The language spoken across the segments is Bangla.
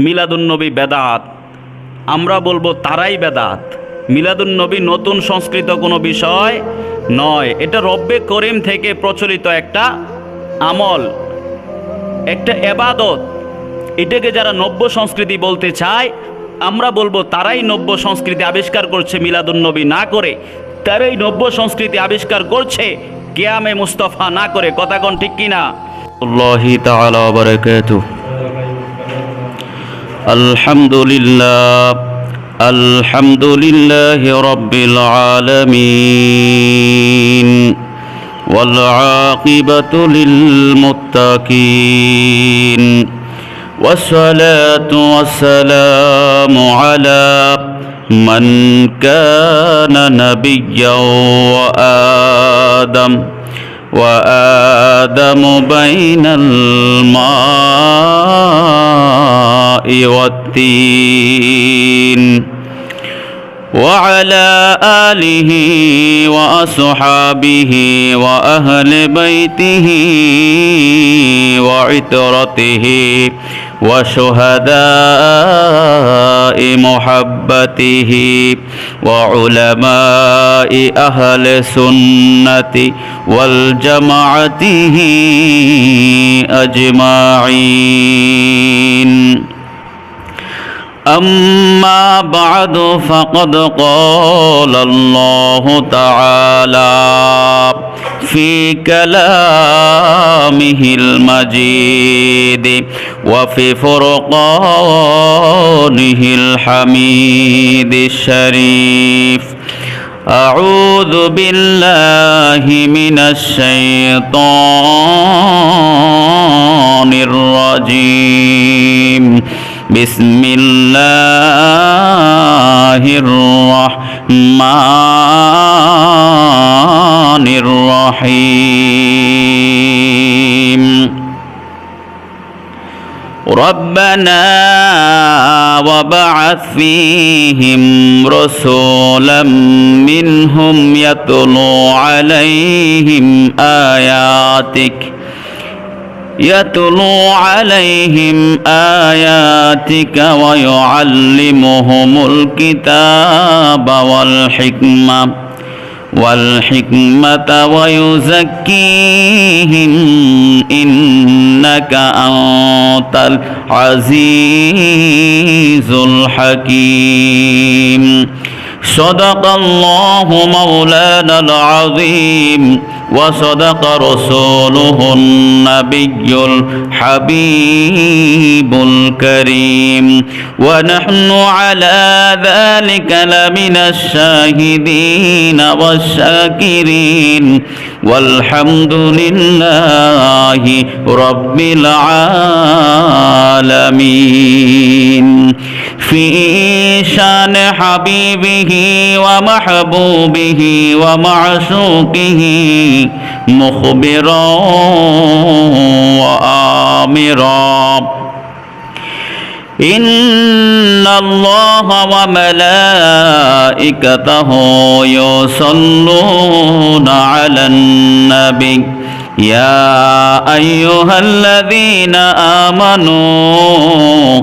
মিলাদুন্নবী বেদাত। আমরা বলব তারাই বেদাত। মিলাদুন্নবী নতুন সংস্কৃত কোনো বিষয় নয়। এটা রব্বে করিম থেকে প্রচলিত একটা আমল, একটা এবাদত। এটাকে যারা নব্য সংস্কৃতি বলতে চায়, আমরা বলব তারাই নব্য সংস্কৃতি আবিষ্কার করছে মিলাদুন্নবী না করে। তারাই নব্য সংস্কৃতি আবিষ্কার করছে, কেয়ামে মুস্তফা না করে। কথাগণ ঠিক কিনা? আল্লাহ তাআলা الحمد لله الحمد لله رب العالمين والعاقبة للمتقين والصلاة والسلام على من كان نبيا وآدم. وآدم بين الماء والتين وعلى آله وأصحابه وأهل بيته وعترته وشهداء محبته وعلماء أهل سنة والجماعة أجمعين. أما بعد فقد قال الله تعالى في كلامه المجيد وفي فرقانه الحميد الشريف أعوذ بالله من الشيطان الرجيم بسم الله الرحمن الرحيم. ربنا وبعث فيهم رسولا منهم يتلو عليهم آياتك. يتلو عليهم آياتك ويعلمهم الكتاب والحكمة والحكمة ويزكيهم إنك أنت العزيز الحكيم صدق الله مولانا العظيم وصدق رسوله النبي الحبيب الكريم. ونحن على ذلك لمن الشاهدين والشاكرين. والحمد لله رب العالمين. في شأن حبيبه ومحبوبه ومعشوقه مخبرا وآمرا. إن الله وملائكته يصلون على النبي. يا أيها الذين آمنوا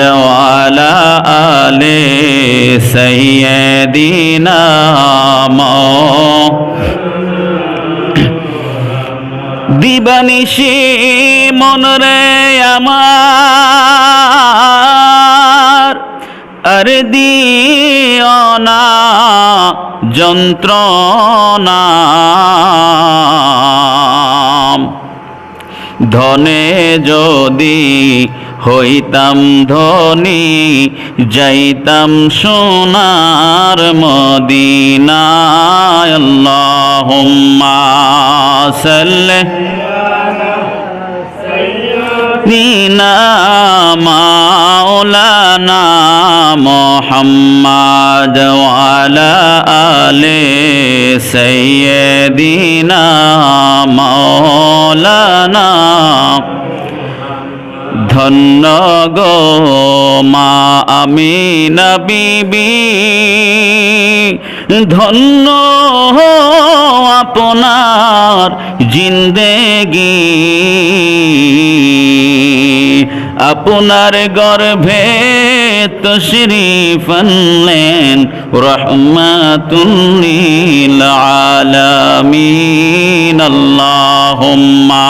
وعلى آل سيدنا দিবানিশি মনরে আমার আর দিও না যন্ত্রণা ধনে যদি হইতাম ধনী যাইতাম সোনার মদিনায়। আল্লাহুম্মা সাল্লি মাওলানা মোহাম্মদ ওয়ালা আলে ধন্য গো মা আমি বিবি। ধন্য আপনার জিন্দেগি। আপনার গর্ভে তশরিফ আনলেন রহমাতুল্লিল আলামিন। আল্লাহুম্মা।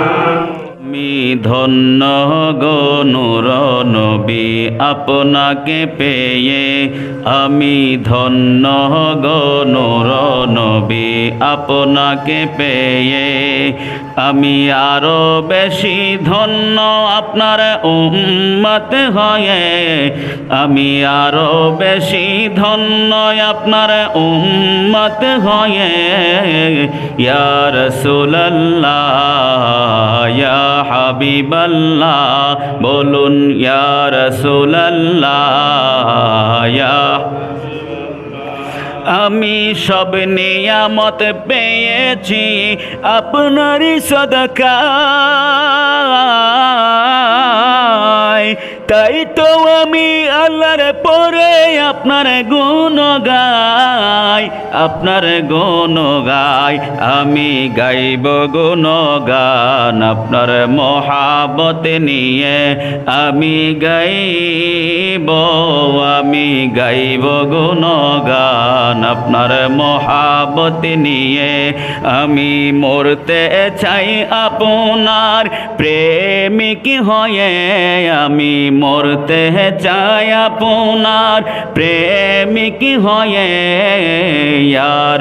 ধন্য গো নূর নবী, আপনাকে পেয়ে আমি ধন্য গো নূর নবী, আপনাকে পেয়ে আমি আরও বেশি ধন্য আপনার উম্মত হয়ে, আমি আরও বেশি ধন্য আপনার উম্মত হয়ে। ইয়া রাসূলুল্লাহ, ইয়া হাবিবাল্লাহ বলুন ইয়া আমি সব নিয়ামত পেয়েছি আপনারই সদকা তাই তো আমি আল্লাহর পরে আপনার গুণ গাই আপনার গুণ গাই আমি গাইব গুণ গান আপনার মহাবত নিয়ে। আমি গাইব আমি গাইব গুণ গান আপনার মহাবত নিয়ে। আমি মরতে চাই আপনার প্রেমিক হয়ে। আমি মরতে চাই আপনার প্রেমিক হয়ে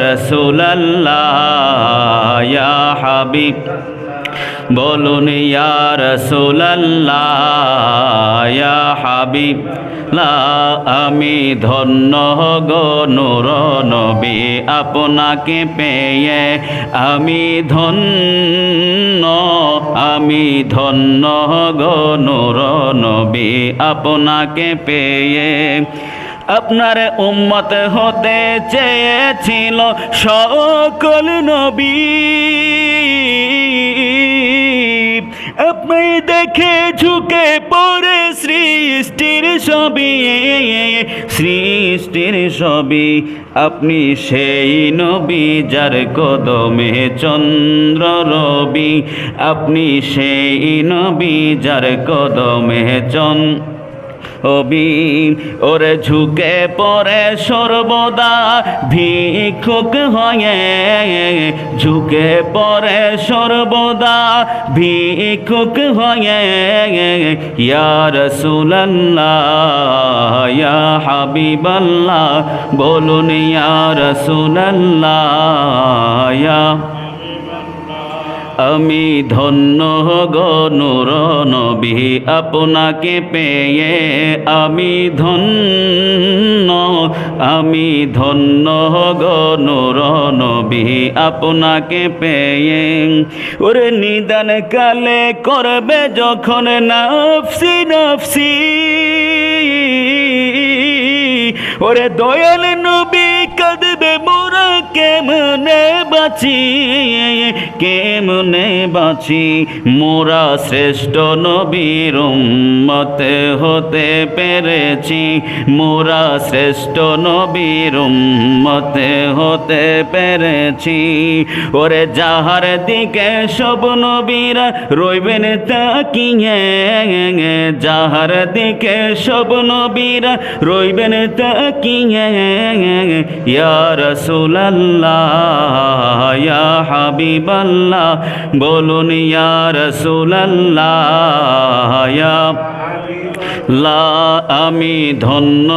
রাসূলুল্লাহ, ইয়া হাবিব। বলুন রাসূলুল্লাহ হাবিব। আমি ধন্য গো নূর নবী, আপনাকে পেয়ে আমি ধন্য আমি ধন্য গো নূর নবী, আপনাকে পেয়ে আপনার উম্মত হতে চেয়েছিল সকল নবী। আপনি দেখে ঝুঁকে পড়ে সৃষ্টির সবই সৃষ্টির সবই আপনি সেই নবী যার কদমে চন্দ্র রবি। আপনি সেই নবী যার কদমে চন্দ্র অবি ওরে ঝুঁকে পরে সর্বদা ভিক্ষুক হয়ে। ঝুঁকে পরে সর্বদা ভিক্ষুক হয়ে। ইয়া রাসূলুল্লাহ, ইয়া হাবিবাল্লাহ, বলুন ইয়া রাসূলুল্লাহ, ইয়া আমি ধন্য গো নূর নবী, আপনাকে পেয়ে আমি ধন্য। আমি ধন্য গো নূর নবী, আপনাকে পেয়ে। ওরে নিদান কালে করবে যখন নাফসি নাফসি। ওরে দয়াল নবী কাঁদবে মোরা কেমনে বাঁচি? কেমনে বাঁচি? মোরা শ্রেষ্ঠ নবীর উম্মতে হতে পেরেছি। মোরা শ্রেষ্ঠ নবীর উম্মতে হতে পেরেছি। ওরে যাহার দিকে সব নবীরা রইবেন তাকিয়ে, যাহার দিকে সব নবীরা রইবেন তাকিয়ে, ইয়া রাসূলুল্লাহ। ইয়া হাবিবাল্লাহ, বলুন, ইয়া লা, আমি ধন্য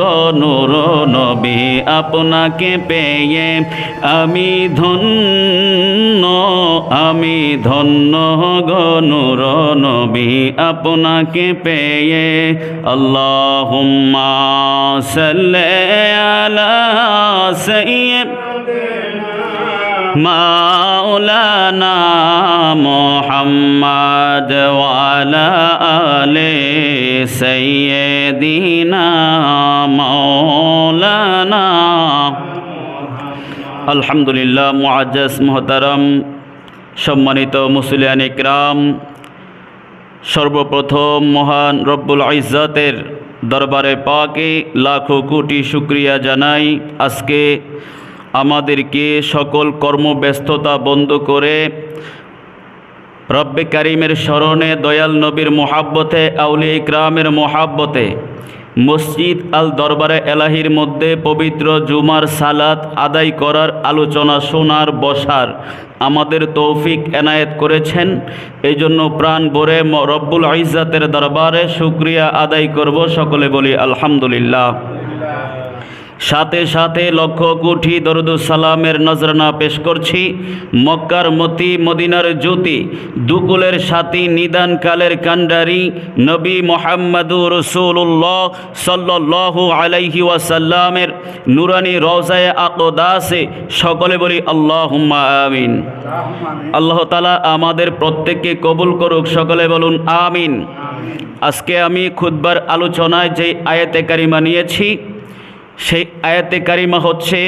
গনুর নবী আপনাকে পেয়ে। আমি ধন্য আমি ধন্য গনুর নবী আপনাকে পেয়ে। আল্লাহুম্মা সাল্লি আলা সাইয়্যিদ। মাওলানা মোহাম্মদ ওয়ালা আলে সৈয়দিনা মৌলানা আলহামদুলিল্লাহ, মুআজ্জাজ, মোহতারম, সম্মানিত মুসলিয়ান ইকরাম, সর্বপ্রথম মহান রব্বুল ইজ্জতের দরবারে পাকে লাখো কোটি শুক্রিয়া জানাই। আজকে আমাদেরকে সকল কর্মব্যস্ততা বন্ধ করে রব্বে কারিমের স্মরণে দয়াল নবীর মোহাব্বতে আউলি ইকরামের মোহাব্বতে, মসজিদ আল দরবারে এলাহির মধ্যে পবিত্র জুমার সালাত আদায় করার আলোচনা শোনার বসার আমাদের তৌফিক এনায়েত করেছেন। এই জন্য প্রাণ ভরে রব্বুল ইজ্জাতের দরবারে শুক্রিয়া আদায় করব। সকলে বলি আলহামদুলিল্লাহ। সাথে সাথে লক্ষ কোটি সালামের নজরানা পেশ করছি। মক্কার মতি, মদিনার জ্যোতি, দুকুলের সাথী নিদান কালের কান্ডারি নবী মোহাম্মদুর রসুল্লাহ সাল্লাল্লাহু আলাইহি ওয়াসাল্লামের নুরানি রওজায়ে আকদাসে। সকলে বলি আল্লাহুম্মা আমিন। আল্লাহ তালা আমাদের প্রত্যেককে কবুল করুক, সকলে বলুন আমিন। আজকে আমি খুদবার আলোচনায় যে আয়াতে কারিমা নিয়েছি সেই আয়াতে কারিমা হচ্ছে,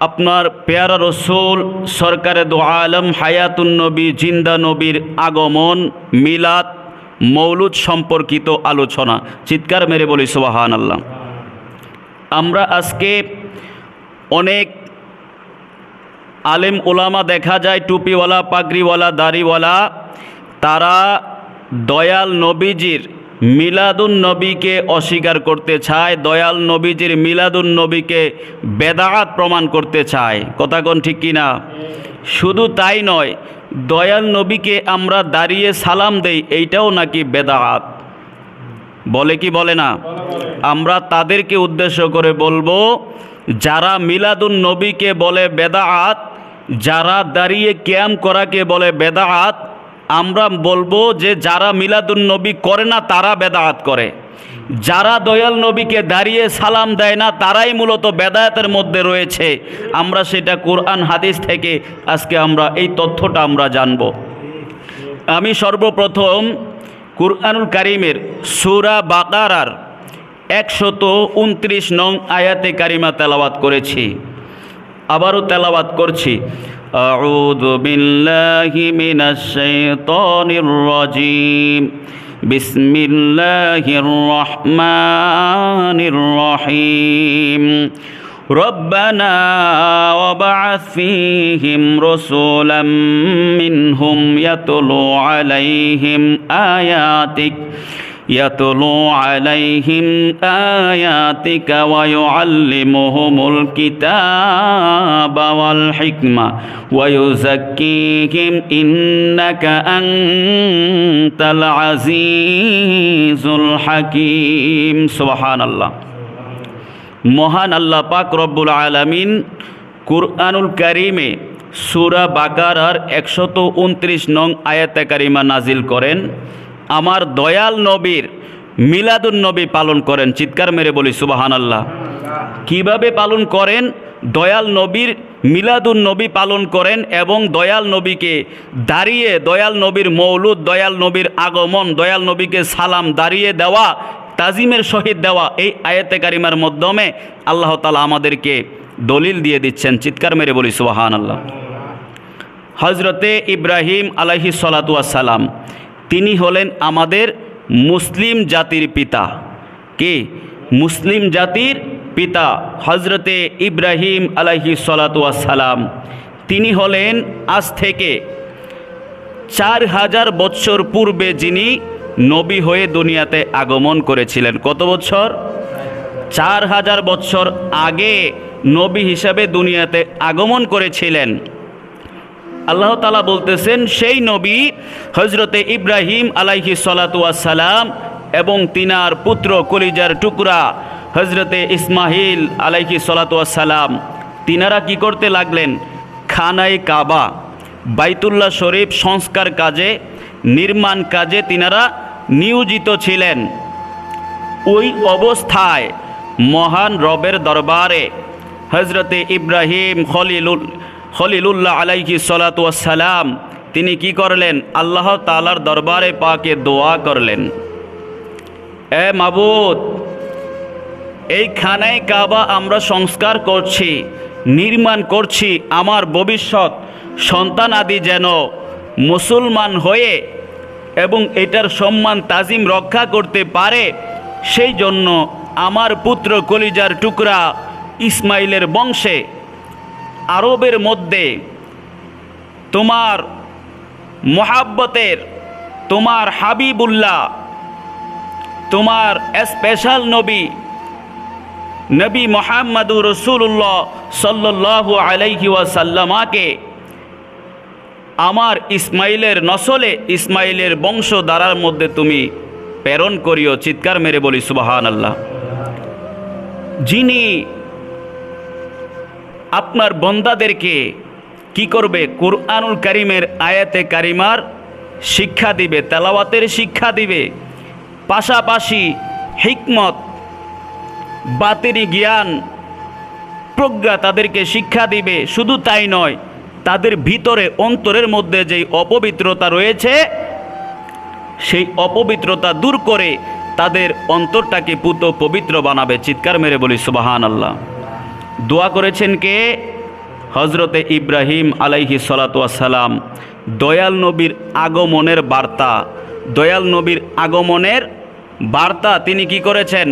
আপনার পেয়ারা রসুল, সরকারে দো আলম, হায়াতুন নবী, জিন্দা নবীর আগমন, মিলাদ, মৌলুদ সম্পর্কিত আলোচনা। চিৎকার মেরে বলি সুবাহান আল্লাহ আমরা আজকে অনেক আলেম ওলামা দেখা যায়, টুপিওয়ালা, পাগড়িওয়ালা, দাড়িওয়ালা, তারা দয়াল নবীজির মিলাদুন নবীকে অস্বীকার করতে চায়, দয়াল নবীজির মিলাদুন নবীকে বেদাত প্রমাণ করতে চায়। কথা কোন ঠিক কিনা শুধু তাই নয়, দয়াল নবীকে আমরা দাঁড়িয়ে সালাম দেই, এইটাও নাকি বেদাত বলে কি বলে না? আমরা তাদেরকে উদ্দেশ্য করে বলব, যারা মিলাদুন নবীকে বলে বেদাআত যারা দাঁড়িয়ে ক্যাম করাকে বলে বেদাআত আমরা বলব যে যারা মিলাদুন নবী করে না, তারা বেদাআত করে। যারা দয়াল নবীকে দাঁড়িয়ে সালাম দেয় না, তারাই মূলত বেদায়াতের মধ্যে রয়েছে। আমরা সেটা কোরআন, হাদিস থেকে আজকে আমরা এই তথ্যটা আমরা জানব। আমি সর্বপ্রথম কুরআনুল কারিমের সুরা বাকারার একশত উনত্রিশ নং আয়াতে কারিমা তেলাওয়াত করেছি। আবারও তেলাওয়াত করছি। أعوذ بالله من الشيطان الرجيم بسم الله الرحمن الرحيم ربنا وبعث فيهم رسولا منهم يتلو عليهم آياتك يتلو عليهم آياتك ويعلمهم الكتاب والحكمة ويزكيهم إنك أنت العزيز الحكيم سبحان الله মহান আল্লাহ পাক রব্বুল আলামিন কুরআনুল কারিমে সুরা বাকারার একশত উনত্রিশ নং আয়াতে কারিমা নাজিল করেন আমার দয়াল নবীর মিলাদুন নবী পালন করেন। চিৎকার মেরে বলি সুবাহান আল্লাহ কীভাবে পালন করেন? দয়াল নবীর মিলাদুন নবী পালন করেন এবং দয়াল নবীকে দাঁড়িয়ে, দয়াল নবীর মৌলুদ, দয়াল নবীর আগমন, দয়াল নবীকে সালাম দাঁড়িয়ে দেওয়া, তাজিমের সহিত দেওয়া, এই আয়াতে কারিমার মাধ্যমে আল্লাহ তালা আমাদেরকে দলিল দিয়ে দিচ্ছেন। চিৎকার মেরে বলি সুবাহান আল্লাহ হজরতে ইব্রাহিম আলাহি সালাম তিনি হলেন আমাদের মুসলিম জাতির পিতা। কে? মুসলিম জাতির পিতা হজরতে ইব্রাহিম আলাহি সালাম তিনি হলেন আজ থেকে চার হাজার বৎসর পূর্বে যিনি নবী হয়ে দুনিয়াতে আগমন করেছিলেন। কত বছর চার হাজার বৎসর আগে নবী হিসাবে দুনিয়াতে আগমন করেছিলেন। আল্লাহ তালা বলতেছেন, সেই নবী হজরতে ইব্রাহিম আলাইহি সালাম এবং তিনার পুত্র কলিজার টুকরা হজরতে ইসমাহিল আলাইহি সালাম তিনারা কি করতে লাগলেন? খানাই কাবা, বাইতুল্লাহ শরীফ সংস্কার কাজে, নির্মাণ কাজে তিনারা নিয়োজিত ছিলেন। ওই অবস্থায় মহান রবের দরবারে হজরতে ইব্রাহিম খলিলুল খলিলুল্লাহ আলাইহি সালাম তিনি কি করলেন? আল্লাহ তালার দরবারে পাকে দোয়া করলেন। এ মাবুদ এই খানায় কাবা আমরা সংস্কার করছি, নির্মাণ করছি, আমার ভবিষ্যৎ, সন্তান আদি যেন মুসলমান হয়ে এবং এটার সম্মান তাজিম রক্ষা করতে পারে, সেই জন্য আমার পুত্র কলিজার টুকরা ইসমাইলের বংশে আরবের মধ্যে তোমার মোহাব্বতের, তোমার হাবিবুল্লাহ, তোমার স্পেশাল নবী নবী মোহাম্মদুর রসুল্লাহ সাল্লাহ আলাইহি ওয়াসাল্লামাকে আমার ইসমাইলের নসলে, ইসমাইলের বংশ দ্বারার মধ্যে তুমি প্রেরণ করিও, চিৎকার মেরে বলি সুবাহান আল্লাহ যিনি আপনার বন্দাদেরকে কি করবে? কুরআনুল কারিমের আয়াতে কারিমার শিক্ষা দিবে, তেলাওয়াতের শিক্ষা দিবে। পাশাপাশি হিকমত বাতেরি জ্ঞান, প্রজ্ঞা তাদেরকে শিক্ষা দিবে। শুধু তাই নয়, তাদের ভিতরে, অন্তরের মধ্যে যেই অপবিত্রতা রয়েছে, সেই অপবিত্রতা দূর করে তাদের অন্তরটাকে পুত পবিত্র বানাবে। চিৎকার মেরে বলি সুবাহান আল্লাহ দোয়া করেছেন কে? হজরতে ইব্রাহিম আলাইহি সালাম দয়াল নবীর আগমনের বার্তা। দয়াল নবীর আগমনের বার্তা তিনি কি করেছেন?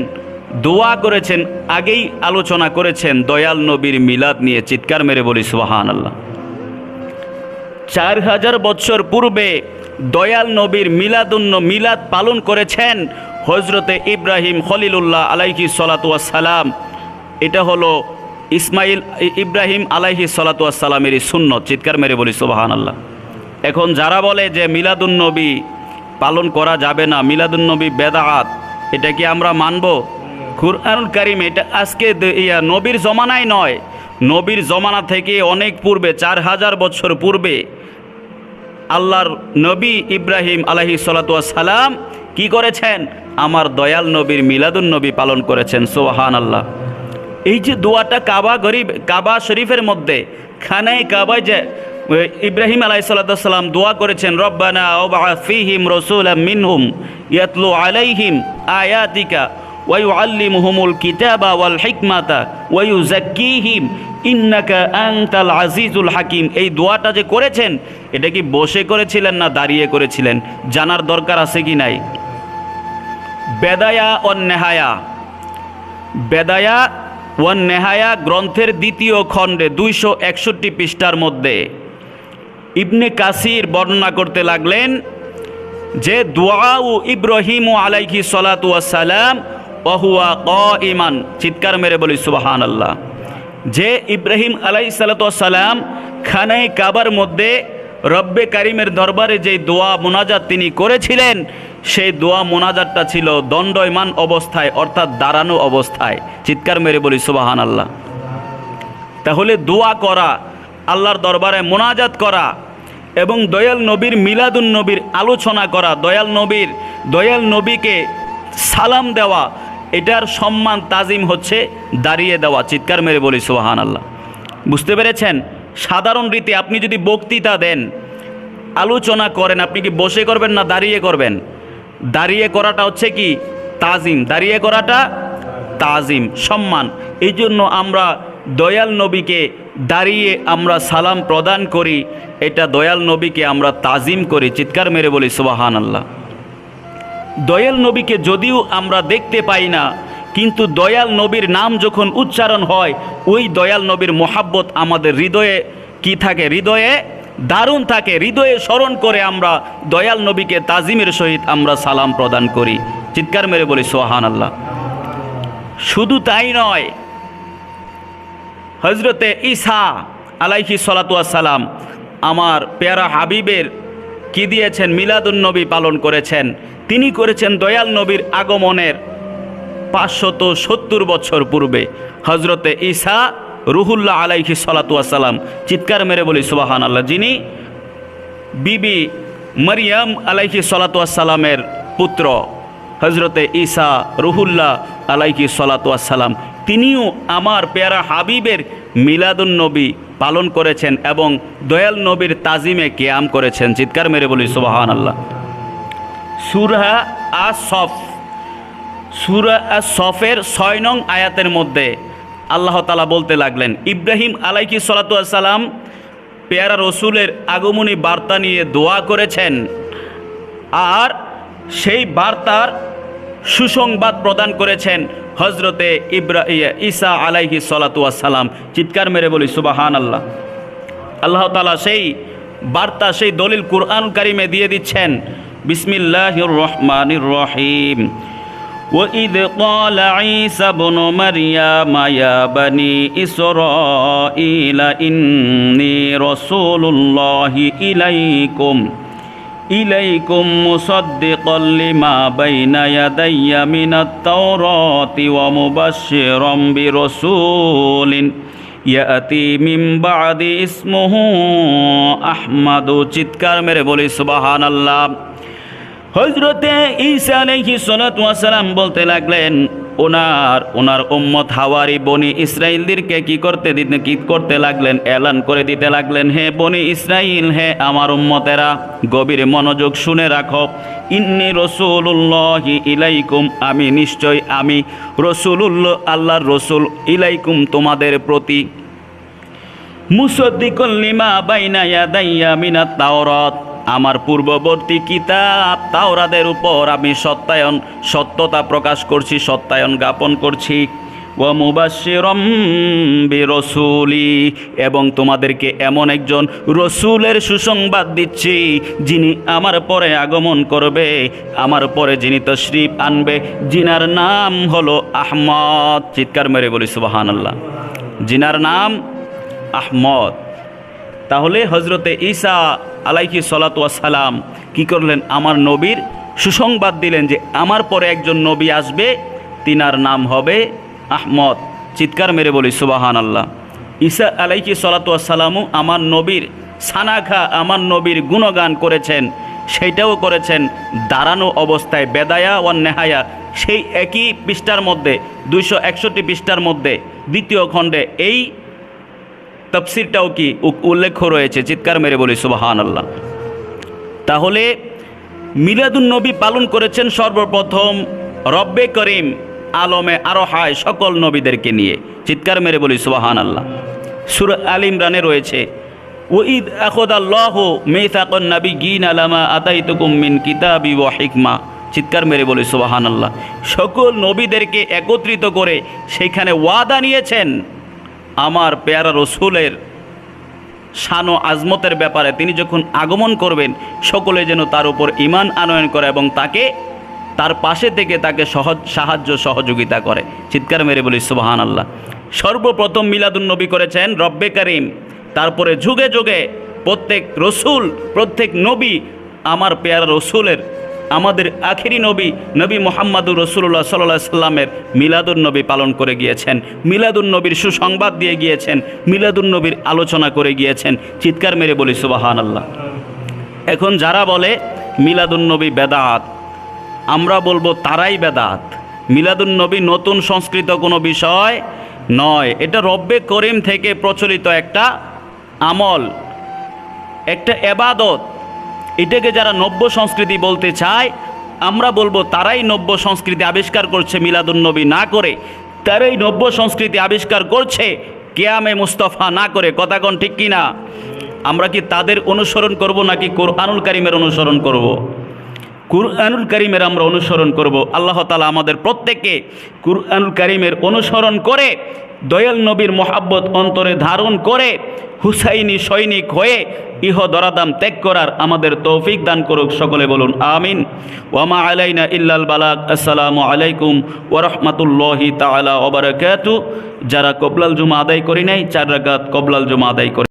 দোয়া করেছেন, আগেই আলোচনা করেছেন দয়াল নবীর মিলাদ নিয়ে চিৎকার মেরে বলি সুবাহান আল্লাহ চার হাজার বছর পূর্বে দয়াল নবীর মিলাদুন্ন মিলাদ পালন করেছেন হজরতে ইব্রাহিম খলিলুল্লাহ আলাইহি সালাম এটা হলো ইসমাইল ইব্রাহিম আলাইহি সালাতামেরই শূন্য চিৎকার মেরে বলি সোবাহান আল্লাহ এখন যারা বলে যে মিলাদুন্নবী পালন করা যাবে না মিলাদুন্নবী বেদাহাত এটা কি আমরা মানব? কুরআনুল কারিম এটা আজকে ইয়া নবীর জমানায় নয়। নবীর জমানা থেকে অনেক পূর্বে, চার হাজার বছর পূর্বে, আল্লাহর নবী ইব্রাহিম আলাহি সালাম কি করেছেন? আমার দয়াল নবীর মিলাদুন নবী পালন করেছেন সোহান আল্লাহ এই যে দোয়াটা কাবা গরিব, কাবা শরীফের মধ্যে, খানায় কাবায় যে ইব্রাহিম আলাই সাল্লাম দোয়া করেছেন, রব্বানা ফিহিম রসুল মিনহুম ইয়াতলু আলাইহিম আয়াতিকা ওয়াইউআল্লিমুহুমুল কিতাবা ওয়াল হিকমাতা ওয়াইউযাক্কিহিম ইন্নাকা আনতাল আজিজুল হাকিম। এই দোয়াটা যে করেছেন, এটা কি বসে করেছিলেন না দাঁড়িয়ে করেছিলেন? জানার দরকার আছে কি নাই? বেদায়া ও নেহায়া বেদায়া ও নেহায়া গ্রন্থের দ্বিতীয় খণ্ডে দুইশো একষট্টি পৃষ্ঠার মধ্যে। ইবনে কাসির বর্ণনা করতে লাগলেন যে দোয়া ও ইব্রাহিম ও আলাইহি সালাম অহুয়া ক ইমান চিৎকার মেরে বলি সুবাহান আল্লাহ যে, ইব্রাহিম আলাই সালাম খানায় কাবার মধ্যে রব্বে কারিমের দরবারে যে দোয়া মোনাজাত তিনি করেছিলেন, সেই দোয়া মোনাজাতটা ছিল দণ্ডয়মান অবস্থায়, অর্থাৎ দাঁড়ানো অবস্থায়। চিৎকার মেরে বলি সুবাহান আল্লাহ তাহলে দোয়া করা, আল্লাহর দরবারে মোনাজাত করা এবং দয়াল নবীর মিলাদুন নবীর আলোচনা করা, দয়াল নবীর, দয়াল নবীকে সালাম দেওয়া, এটার সম্মান তাজিম হচ্ছে দাঁড়িয়ে দেওয়া। চিৎকার মেরে বলি সোহান আল্লাহ বুঝতে পেরেছেন? সাধারণ রীতি, আপনি যদি বক্তৃতা দেন, আলোচনা করেন, আপনি কি বসে করবেন না দাঁড়িয়ে করবেন? দাঁড়িয়ে করাটা হচ্ছে কি? তাজিম। দাঁড়িয়ে করাটা তাজিম, সম্মান। এই জন্য আমরা দয়াল নবীকে দাঁড়িয়ে আমরা সালাম প্রদান করি, এটা দয়াল নবীকে আমরা তাজিম করি। চিৎকার মেরে বলি সুবাহান আল্লাহ দয়াল নবীকে যদিও আমরা দেখতে পাই না কিন্তু দয়াল নবীর নাম যখন উচ্চারণ হয়, ওই দয়াল নবীর মোহাব্বত আমাদের হৃদয়ে কি থাকে? হৃদয়ে দারুণ থাকে। হৃদয়ে স্মরণ করে আমরা দয়াল নবীকে তাজিমের সহিত আমরা সালাম প্রদান করি। চিৎকার মেরে বলি সোহান আল্লাহ শুধু তাই নয় হজরতে ইসা আলাইহি সালাম আমার পেয়ারা হাবিবের কি দিয়েছেন? মিলাদুন নবী পালন করেছেন। তিনি করেছেন দয়াল নবীর আগমনের পাঁচশত সত্তর বছর পূর্বে হজরতে ঈসা রুহুল্লাহ আলাইহি সালাম চিৎকার মেরে বলি সুবাহান আল্লাহ যিনি বিবি মরিয়াম আলাইহি সালামের পুত্র হজরতে ঈসা রুহুল্লাহ আলাইহি সালাম তিনিও আমার পেয়ারা হাবিবের মিলাদুন নবী পালন করেছেন এবং দয়াল নবীর তাজিমে কেয়াম করেছেন। চিৎকার মেরে বলি সুবাহান আল্লাহ সুরহা আসফ সুরা সফের ছয় নং আয়াতের মধ্যে আল্লাহ তালা বলতে লাগলেন, ইব্রাহিম আলাইকি সালাম পেয়ারা রসুলের আগমনী বার্তা নিয়ে দোয়া করেছেন আর সেই বার্তার সুসংবাদ প্রদান করেছেন হজরতে ইব্রা ঈসা আলাইহি সালাম চিৎকার মেরে বলি সুবাহান আল্লাহ আল্লাহ তালা সেই বার্তা, সেই দলিল কুরআন কারিমে দিয়ে দিচ্ছেন, বিসমিল্লাহির রহমানির রহিম। وإذ قال عيسى ابن مريم يا بني إسرائيل إني رسول الله إليكم إليكم مصدقا لما بين يدي من التوراة ومبشرا برسول يأتي من بعد اسمه أحمد চিৎকার মেরে বলি সুবাহান আল্লাহ হজরতে ঈসা আলাইহি সালাম বলতে লাগলেন, ওনার ওনার উম্মত হাওয়ারি বনি ইসরায়েলদেরকে কি করতে দিতে, কি করতে লাগলেন, এলান করে দিতে লাগলেন? হে বনি ইসরাইল হে আমার উম্মতেরা, গভীর মনোযোগ শুনে রাখো। ইন্নি রসুল্লাহি ইলাইকুম, আমি নিশ্চয়, আমি রসুলুল্লাহ আল্লাহর রসুল ইলাইকুম তোমাদের প্রতি। মুসদ্দিকুল লিমা বাইনা ইয়াদাইয়া মিনাত তাওরাত। আমার পূর্ববর্তী কিতাব তাওরাদের উপর আমি সত্যায়ন, সত্যতা প্রকাশ করছি, সত্যায়ন জ্ঞাপন করছি। ও মুবাশিরম রসুলি এবং তোমাদেরকে এমন একজন রসুলের সুসংবাদ দিচ্ছি, যিনি আমার পরে আগমন করবে, আমার পরে যিনি তশরিফ আনবে জিনার নাম হলো আহমদ। চিৎকার মেরে বলি সুবাহান আল্লাহ জিনার নাম আহমদ। তাহলে হজরতে ঈসা আলাইহি সালাম কি করলেন? আমার নবীর সুসংবাদ দিলেন যে আমার পরে একজন নবী আসবে, তিনার নাম হবে আহমদ। চিৎকার মেরে বলি সুবাহান আল্লাহ ঈসা আলাইহি সালাতামও আমার নবীর সানাখা আমার নবীর গুণগান করেছেন, সেইটাও করেছেন। দাঁড়ানো অবস্থায় বেদায়া ও নেহায়া, সেই একই পৃষ্ঠার মধ্যে, দুইশো একষট্টি পৃষ্ঠার মধ্যে, দ্বিতীয় খণ্ডে এই তফসিরটাও কি উল্লেখ রয়েছে, চিৎকার মেরে বলি সুবাহান আল্লাহ তাহলে, মিলাদুন নবী পালন করেছেন সর্বপ্রথম রব্বে করিম, আলমে আরও হায় সকল নবীদেরকে নিয়ে। চিৎকার মেরে বলি সুবাহান আল্লাহ সুর আল ইমরানে রয়েছে ওঈদ আখদ আল্লাহ মেসাকন নাবি গিন আলামা আতাইতুকুম মিন কিতাবি ওয়া হিকমা। চিৎকার মেরে বলি সুবাহান আল্লাহ সকল নবীদেরকে একত্রিত করে সেখানে ওয়াদা নিয়েছেন। আমার পেয়ারা রসুলের শান ও আজমতের ব্যাপারে তিনি যখন আগমন করবেন, সকলে যেন তার উপর ইমান আনয়ন করে এবং তাকে, তার পাশে থেকে তাকে সহজ, সাহায্য, সহযোগিতা করে। চিৎকার মেরে বলি সুবাহান আল্লাহ সর্বপ্রথম মিলাদুন নবী করেছেন রব্বে করিম। তারপরে যুগে যুগে প্রত্যেক রসুল, প্রত্যেক নবী আমার পেয়ারা রসুলের আমাদের আখেরি নবী নবী মোহাম্মদুর রসুল্লাহ সাল্লাহ সাল্লামের মিলাদুন নবী পালন করে গিয়েছেন। মিলাদুন নবীর সুসংবাদ দিয়ে গিয়েছেন। মিলাদুন নবীর আলোচনা করে গিয়েছেন। চিৎকার মেরে বলি সুবাহান আল্লাহ এখন যারা বলে, মিলাদুন নবী বেদাত, আমরা বলব তারাই বেদাত। মিলাদুন নবী নতুন সংস্কৃত কোনো বিষয় নয়। এটা রব্বে করিম থেকে প্রচলিত একটা আমল, একটা এবাদত। এটাকে যারা নব্য সংস্কৃতি বলতে চায়, আমরা বলব তারাই নব্য সংস্কৃতি আবিষ্কার করছে মিলাদুন্নবী না করে। তারাই নব্য সংস্কৃতি আবিষ্কার করছে, কেয়ামে মুস্তফা না করে। কথাগণ ঠিক কিনা? আমরা কি তাদের অনুসরণ করব নাকি কোরআনুল কারিমের অনুসরণ করব। কুরআনুল করিমের আমরা অনুসরণ করব। আল্লাহ তালা আমাদের প্রত্যেককে কুরআনুল করিমের অনুসরণ করে, দয়াল নবীর মোহাব্বত অন্তরে ধারণ করে, হুসাইনি সৈনিক হয়ে ইহ দরাদাম ত্যাগ করার আমাদের তৌফিক দান করুক সকলে বলুন, আমিন। ওয়ামা আলাইনা ইল্লাল বালাক আসসালামু আলাইকুম ওরহমতুল্লাহি তালা ওবরাকাতু যারা কবলাল জুমা আদায় করি নাই, চার রাকাত কবলাল জুমা আদায় করে